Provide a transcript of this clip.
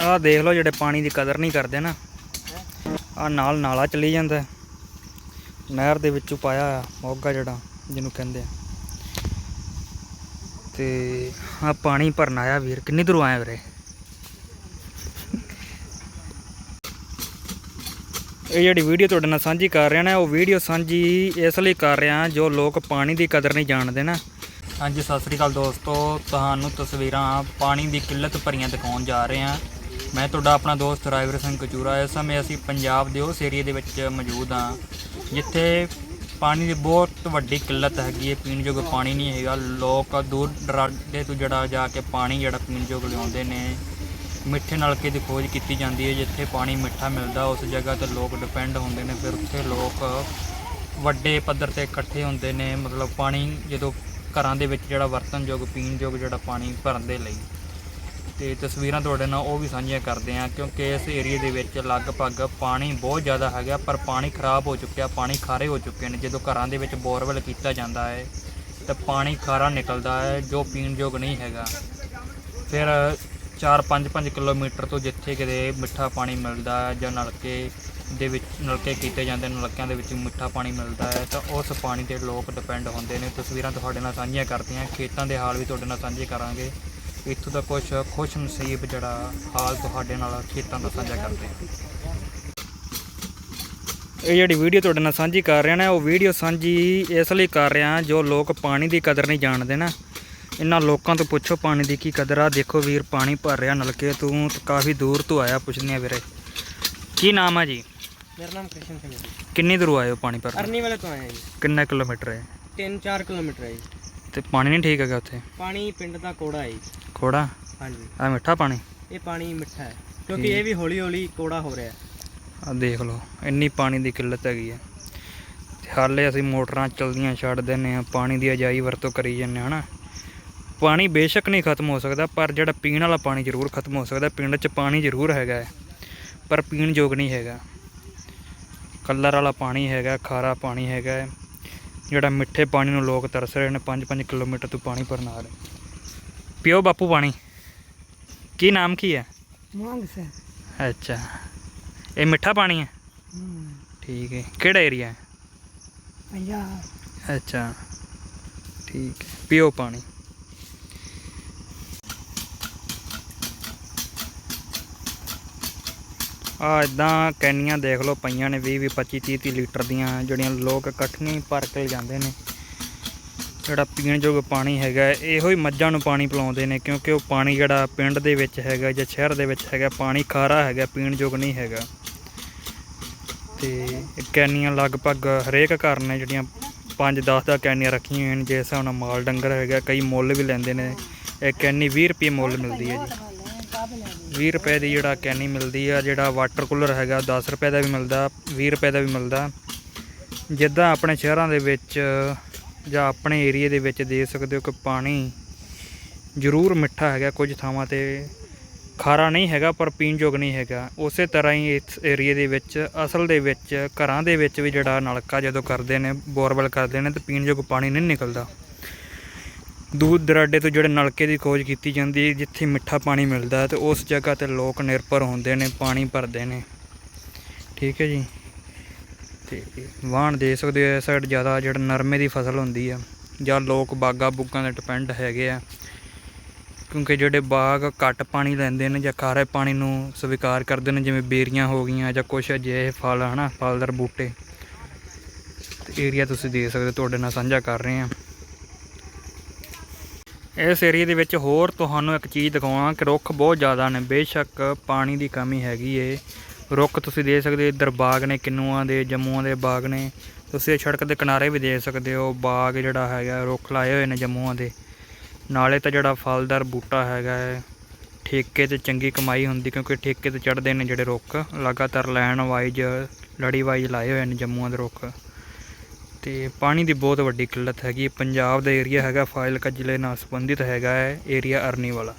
ਆਹ ਦੇਖ ਲਓ ਜਿਹੜੇ ਪਾਣੀ ਦੀ ਕਦਰ ਨਹੀਂ ਕਰਦੇ ਨਾ। ਆ ਨਾਲ ਨਾਲਾ ਚਲੀ ਜਾਂਦਾ ਨਹਿਰ ਦੇ ਵਿੱਚੋਂ ਪਾਇਆ ਆ ਮੋਗਾ ਜਿਹੜਾ, ਜਿਹਨੂੰ ਕਹਿੰਦੇ ਆ। ਤੇ ਆ ਪਾਣੀ ਭਰਨ ਆਇਆ ਵੀਰ, ਕਿੰਨੀ ਦੂਰੋਂ ਆਇਆ ਵੀਰੇ? ਇਹ ਜਿਹੜੀ ਵੀਡੀਓ ਤੁਹਾਡੇ ਨਾਲ ਸਾਂਝੀ ਕਰ ਰਿਹਾ ਨਾ, ਉਹ ਵੀਡੀਓ ਸਾਂਝੀ ਇਸ ਲਈ ਕਰ ਰਿਹਾ ਜੋ ਲੋਕ ਪਾਣੀ ਦੀ ਕਦਰ ਨਹੀਂ ਜਾਣਦੇ ਨਾ। ਹਾਂਜੀ, ਸਤਿ ਸ੍ਰੀ ਅਕਾਲ ਦੋਸਤੋ। ਤੁਹਾਨੂੰ ਤਸਵੀਰਾਂ ਪਾਣੀ ਦੀ ਕਿੱਲਤ ਭਰੀਆਂ ਦਿਖਾਉਣ ਜਾ ਰਹੇ ਹਾਂ। ਮੈਂ ਤੁਹਾਡਾ ਆਪਣਾ ਦੋਸਤ ਰਾਜਵੀਰ ਸਿੰਘ ਕਚੂਰਾ ਇਸ ਸਮੇਂ ਅਸੀਂ ਪੰਜਾਬ ਦੇ ਉਸ ਏਰੀਆ ਦੇ ਵਿੱਚ ਮੌਜੂਦ ਹਾਂ, ਜਿੱਥੇ ਪਾਣੀ ਦੀ ਬਹੁਤ ਵੱਡੀ ਕਿੱਲਤ ਹੈਗੀ ਹੈ, ਪੀਣ ਯੋਗ ਪਾਣੀ ਨਹੀਂ ਹੈਗਾ। ਲੋਕ ਦੂਰ ਦਰਾਡੇ ਤੋਂ ਜਿਹੜਾ ਜਾ ਕੇ ਪਾਣੀ ਜਿਹੜਾ ਪੀਣ ਯੋਗ ਲਿਆਉਂਦੇ ਨੇ। ਮਿੱਠੇ ਨਲਕੇ ਦੀ ਖੋਜ ਕੀਤੀ ਜਾਂਦੀ ਹੈ, ਜਿੱਥੇ ਪਾਣੀ ਮਿੱਠਾ ਮਿਲਦਾ, ਉਸ ਜਗ੍ਹਾ ਤੇ ਲੋਕ ਡਿਪੈਂਡ ਹੁੰਦੇ ਨੇ। ਫਿਰ ਉੱਥੇ ਲੋਕ ਵੱਡੇ ਪੱਧਰ ਤੇ ਇਕੱਠੇ ਹੁੰਦੇ ਨੇ। ਮਤਲਬ ਪਾਣੀ ਜਦੋਂ ਘਰਾਂ ਦੇ ਵਿੱਚ ਜਿਹੜਾ ਵਰਤਨਯੋਗ ਪੀਣਯੋਗ ਜਿਹੜਾ ਪਾਣੀ ਭਰਨ ਦੇ ਲਈ। ਤੇ ਤਸਵੀਰਾਂ ਤੁਹਾਡੇ ਨਾਲ ਉਹ ਵੀ ਸਾਂਝੀਆਂ ਕਰਦੇ ਹਾਂ, ਕਿਉਂਕਿ ਇਸ ਏਰੀਆ ਦੇ ਵਿੱਚ ਲਗਭਗ ਪਾਣੀ ਬਹੁਤ ਜ਼ਿਆਦਾ ਹੈਗਾ, ਪਰ ਪਾਣੀ ਖਰਾਬ ਹੋ ਚੁੱਕਿਆ, ਪਾਣੀ ਖਾਰੇ ਹੋ ਚੁੱਕੇ ਨੇ। ਜਦੋਂ ਘਰਾਂ ਦੇ ਵਿੱਚ ਬੋਰਵੈਲ ਕੀਤਾ ਜਾਂਦਾ ਹੈ, ਤਾਂ ਪਾਣੀ ਖਾਰਾ ਨਿਕਲਦਾ ਹੈ, ਜੋ ਪੀਣਯੋਗ ਨਹੀਂ ਹੈਗਾ। ਫਿਰ 4-5-5 ਕਿਲੋਮੀਟਰ ਤੋਂ ਜਿੱਥੇ ਕਿਤੇ ਮਿੱਠਾ ਪਾਣੀ ਮਿਲਦਾ ਹੈ ਜਾਂ ਨਲਕੇ ਦੇ ਵਿੱਚ, ਨਲਕੇ ਕੀਤੇ ਜਾਂਦੇ ਨਲਕਿਆਂ ਦੇ ਵਿੱਚ ਮਿੱਠਾ ਪਾਣੀ ਮਿਲਦਾ ਹੈ, ਤਾਂ ਉਸ ਪਾਣੀ ਤੇ ਲੋਕ ਡਿਪੈਂਡ ਹੁੰਦੇ ਨੇ। ਤਸਵੀਰਾਂ ਤੁਹਾਡੇ ਨਾਲ ਸਾਂਝੀਆਂ ਕਰਦੇ ਹਾਂ ਖੇਤਾਂ ਦੇ ਹਾਲ ਵੀ ਤੁਹਾਡੇ ਨਾਲ ਸਾਂਝੇ ਕਰਾਂਗੇ। ਇੱਥੋਂ ਦਾ ਕੁਝ ਖੁਸ਼ ਨਸੀਬ ਜਿਹੜਾ ਹਾਲ ਤੁਹਾਡੇ ਨਾਲ ਖੇਤਾਂ ਦਾ ਸਾਂਝਾ ਕਰਦੇ ਹਾਂ। ਇਹ ਜਿਹੜੀ ਵੀਡੀਓ ਤੁਹਾਡੇ ਨਾਲ ਸਾਂਝੀ ਕਰ ਰਿਹਾ ਨਾ ਉਹ ਵੀਡੀਓ ਸਾਂਝੀ ਇਸ ਲਈ ਕਰ ਰਿਹਾ ਜੋ ਲੋਕ ਪਾਣੀ ਦੀ ਕਦਰ ਨਹੀਂ ਜਾਣਦੇ ਨਾ। ਇਹਨਾਂ ਲੋਕਾਂ ਤੋਂ ਪੁੱਛੋ ਪਾਣੀ ਦੀ ਕੀ ਕਦਰ ਆ। ਦੇਖੋ ਵੀਰ ਪਾਣੀ ਭਰ ਰਿਹਾ ਨਲਕੇ ਤੋਂ ਕਾਫੀ ਦੂਰ ਤੋਂ ਆਇਆ ਪੁੱਛਦੇ ਆ ਵੀਰੇ। ਕੀ ਨਾਮ ਆ ਜੀ? ਮੇਰਾ ਨਾਮ ਕ੍ਰਿਸ਼ਨ ਸਿੰਘ ਹੈ ਜੀ। ਕਿੰਨੀ ਦੂਰੋਂ ਆਏ ਹੋ ਪਾਣੀ ਭਰਨ? ਅਰਨੀ ਵਾਲੇ ਤੋਂ ਆਏ ਹਾਂ ਜੀ। ਕਿੰਨਾ ਕਿਲੋਮੀਟਰ ਹੈ? 3-4 ਕਿਲੋਮੀਟਰ ਹੈ ਜੀ। ਤੇ ਪਾਣੀ ਨਹੀਂ ਠੀਕ ਹੈਗਾ ਉੱਥੇ? ਪਾਣੀ ਪਿੰਡ ਦਾ ਕੋੜਾ ਹੈ ਜੀ। ਖੋੜਾ ਹਾਂਜੀ। ਆ ਮਿੱਠਾ ਪਾਣੀ? ਇਹ ਪਾਣੀ ਮਿੱਠਾ ਹੈ ਕਿਉਂਕਿ ਇਹ ਵੀ ਹੌਲੀ ਹੌਲੀ ਕੋੜਾ ਹੋ ਰਿਹਾ ਹੈ। ਆ ਦੇਖ ਲਓ ਇੰਨੀ ਪਾਣੀ ਦੀ ਕਿੱਲਤ ਹੈਗੀ ਤੇ ਹਾਲੇ ਅਸੀਂ ਮੋਟਰਾਂ ਚਲਦੀਆਂ ਛੱਡ ਦਿੰਨੇ ਆ ਪਾਣੀ ਦੀ ਅਜਾਈ ਵਰਤੋਂ ਕਰੀ ਜਾਂਦੇ ਹਾਂ ਹਨਾ? ਪਾਣੀ ਬੇਸ਼ੱਕ ਨਹੀਂ ਖਤਮ ਹੋ ਸਕਦਾ ਪਰ ਜਿਹੜਾ ਪੀਣ ਵਾਲਾ ਪਾਣੀ ਜ਼ਰੂਰ ਖਤਮ ਹੋ ਸਕਦਾ ਪਿੰਡ 'ਚ ਪਾਣੀ ਜ਼ਰੂਰ ਹੈਗਾ ਹੈ, ਪਰ ਪੀਣ ਯੋਗ ਨਹੀਂ ਹੈਗਾ। ਕਲਰ ਵਾਲਾ ਪਾਣੀ ਹੈਗਾ ਖਾਰਾ ਪਾਣੀ ਹੈਗਾ ਹੈ। ਜਿਹੜਾ ਮਿੱਠੇ ਪਾਣੀ ਨੂੰ ਲੋਕ ਤਰਸ ਰਹੇ ਨੇ 5-5 ਕਿਲੋਮੀਟਰ ਤੋਂ ਪਾਣੀ ਭਰਨ ਆ ਰਹੇ ਪਿਓ ਬਾਪੂ ਪਾਣੀ ਕੀ ਨਾਮ ਕੀ ਹੈ? ਮੰਗ ਸੇ ਅੱਛਾ। ਇਹ ਮਿੱਠਾ ਪਾਣੀ ਹੈ? ਠੀਕ ਹੈ। ਕਿਹੜਾ ਏਰੀਆ ਹੈ? ਪੰਜਾਬ। ਅੱਛਾ। ਠੀਕ ਹੈ। ਪੀਓ ਪਾਣੀ। ਆ ਇਦਾਂ ਕੈਨੀਆਂ ਦੇਖ ਲਓ ਪਈਆਂ ਨੇ 20 20 25 30 30 ਲੀਟਰ ਦੀਆਂ ਜਿਹੜੀਆਂ ਲੋਕ ਇਕੱਠੀਆਂ ਹੀ ਭਰ ਕੇ ਜਾਂਦੇ ਨੇ। ਜਿਹੜਾ ਪੀਣ ਯੋਗ ਪਾਣੀ ਹੈਗਾ, ਇਹੋ ਹੀ ਮੱਝਾਂ ਨੂੰ ਪਾਣੀ ਪਿਲਾਉਂਦੇ ਨੇ, ਕਿਉਂਕਿ ਉਹ ਪਾਣੀ ਜਿਹੜਾ ਪਿੰਡ ਦੇ ਵਿੱਚ ਹੈਗਾ ਜਾਂ ਸ਼ਹਿਰ ਦੇ ਵਿੱਚ ਹੈਗਾ, ਪਾਣੀ ਖਾਰਾ ਹੈਗਾ, ਪੀਣ ਯੋਗ ਨਹੀਂ ਹੈਗਾ। ਤੇ ਕੈਨੀਆਂ ਲਗਭਗ ਹਰੇਕ ਘਰ ਨੇ ਜਿਹੜੀਆਂ 5-10 ਦਾ ਕੈਨੀਆਂ ਰੱਖੀਆਂ ਹੋਈਆਂ ਨੇ, ਜਿਸ ਹਿਸਾਬ ਨਾਲ ਮਾਲ ਡੰਗਰ ਹੈਗਾ, ਕਈ ਮੁੱਲ ਵੀ ਲੈਂਦੇ ਨੇ। ਇਹ ਕੈਨੀ 20 ਰੁਪਏ ਮੁੱਲ ਮਿਲਦੀ ਹੈ ਜੀ। 20 ਰੁਪਏ ਦੀ ਜਿਹੜਾ ਕੈਨੀ ਮਿਲਦੀ ਆ, ਜਿਹੜਾ ਵਾਟਰ ਕੂਲਰ ਹੈਗਾ 10 ਰੁਪਏ ਦਾ ਵੀ ਮਿਲਦਾ 20 ਰੁਪਏ ਦਾ ਵੀ ਮਿਲਦਾ। ਜਿੱਦਾਂ ਆਪਣੇ ਸ਼ਹਿਰਾਂ ਦੇ ਵਿੱਚ ਜਾਂ ਆਪਣੇ ਏਰੀਆ ਦੇ ਵਿੱਚ ਦੇ ਸਕਦੇ ਹੋ ਕਿ ਪਾਣੀ ਜ਼ਰੂਰ ਮਿੱਠਾ ਹੈਗਾ ਕੁਝ ਥਾਵਾਂ ਤੇ। ਖਾਰਾ ਨਹੀਂ ਹੈਗਾ ਪਰ ਪੀਣ ਯੋਗ ਨਹੀਂ ਹੈਗਾ। ਉਸੇ ਤਰ੍ਹਾਂ ਹੀ ਇਸ ਏਰੀਆ ਦੇ ਵਿੱਚ, ਅਸਲ ਦੇ ਵਿੱਚ, ਘਰਾਂ ਦੇ ਵਿੱਚ ਵੀ ਜਿਹੜਾ ਨਲਕਾ ਜਦੋਂ ਕਰਦੇ ਨੇ, ਬੋਰਵੈਲ ਕਰਦੇ ਨੇ ਤਾਂ ਪੀਣ ਯੋਗ ਪਾਣੀ ਨਹੀਂ ਨਿਕਲਦਾ। ਦੂਰ ਦਰਾਡੇ ਤੋਂ ਜਿਹੜੇ ਨਲਕੇ ਦੀ ਖੋਜ ਕੀਤੀ ਜਾਂਦੀ ਹੈ, ਜਿੱਥੇ ਮਿੱਠਾ ਪਾਣੀ ਮਿਲਦਾ ਹੈ ਤੇ ਉਸ ਜਗ੍ਹਾ ਤੇ ਲੋਕ ਨਿਰਭਰ ਹੁੰਦੇ ਨੇ, ਪਾਣੀ ਭਰਦੇ ਨੇ। ਠੀਕ ਹੈ ਜੀ। ਤੇ ਵਾਹਣ ਦੇ ਸਕਦੇ ਹੋ ਇਸ ਸਾਈਡ ਜ਼ਿਆਦਾ ਜਿਹੜਾ ਨਰਮੇ ਦੀ ਫਸਲ ਹੁੰਦੀ ਆ ਜਾਂ ਲੋਕ ਬਾਗਾ ਬੁੱਗਾਂ ਤੇ ਡਿਪੈਂਡ ਹੈਗੇ ਆ। ਕਿਉਂਕਿ ਜਿਹੜੇ ਬਾਗ ਘੱਟ ਪਾਣੀ ਲੈਂਦੇ ਨੇ ਜਾਂ ਖਾਰੇ ਪਾਣੀ ਨੂੰ ਸਵੀਕਾਰ ਕਰਦੇ ਨੇ ਜਿਵੇਂ ਬੇਰੀਆਂ ਹੋ ਗਈਆਂ ਜਾਂ ਕੁਛ ਅਜਿਹੇ ਫਲ ਹਨਾ ਫਲਦਾਰ ਬੂਟੇ। ਤੇ ਏਰੀਆ ਤੁਸੀਂ ਦੇ ਸਕਦੇ ਹੋ, ਤੁਹਾਡੇ ਨਾਲ ਸਾਂਝਾ ਕਰ ਰਹੇ ਹਾਂ। ਇਸ ਏਰੀਆ ਦੇ ਵਿੱਚ ਹੋਰ ਤੁਹਾਨੂੰ ਇੱਕ ਚੀਜ਼ ਦਿਖਾਵਾਂ ਕਿ ਰੁੱਖ ਬਹੁਤ ਜ਼ਿਆਦਾ ਨੇ ਬੇਸ਼ੱਕ ਪਾਣੀ ਦੀ ਕਮੀ ਹੈਗੀ ਏ। ਰੁੱਖ ਤੁਸੀਂ ਦੇ ਸਕਦੇ ਹੋ, ਇੱਧਰ ਬਾਗ ਨੇ ਕਿੰਨੂਆਂ ਦੇ ਜੰਮੂਆਂ ਦੇ ਬਾਗ ਨੇ। ਤੁਸੀਂ ਇਹ ਸੜਕ ਦੇ ਕਿਨਾਰੇ ਵੀ ਦੇਖ ਸਕਦੇ ਹੋ ਬਾਗ ਜਿਹੜਾ ਹੈਗਾ ਰੁੱਖ ਲਾਏ ਹੋਏ ਨੇ ਜੰਮੂਆਂ ਦੇ। ਨਾਲੇ ਤਾਂ ਜਿਹੜਾ ਫਲਦਾਰ ਬੂਟਾ ਹੈਗਾ ਹੈ ਠੇਕੇ ਤੇ ਚੰਗੀ ਕਮਾਈ ਹੁੰਦੀ ਕਿਉਂਕਿ ਠੇਕੇ ਤੇ ਚੜਦੇ ਨੇ ਜਿਹੜੇ ਰੁੱਖ। ਲਗਾਤਾਰ ਲਾਈਨ ਵਾਈਜ਼ ਲੜੀ ਵਾਈਜ਼ ਲਾਏ ਹੋਏ ਨੇ ਜੰਮੂਆਂ ਦੇ ਰੁੱਖ। ਤੇ ਪਾਣੀ ਦੀ ਬਹੁਤ ਵੱਡੀ ਕਿੱਲਤ ਹੈਗੀ। ਪੰਜਾਬ ਦਾ ਏਰੀਆ ਹੈਗਾ ਫਾਜ਼ਿਲਕਾ ਜ਼ਿਲ੍ਹੇ ਨਾਲ ਸੰਬੰਧਿਤ ਹੈਗਾ ਹੈ ਏਰੀਆ ਅਰਨੀ ਵਾਲਾ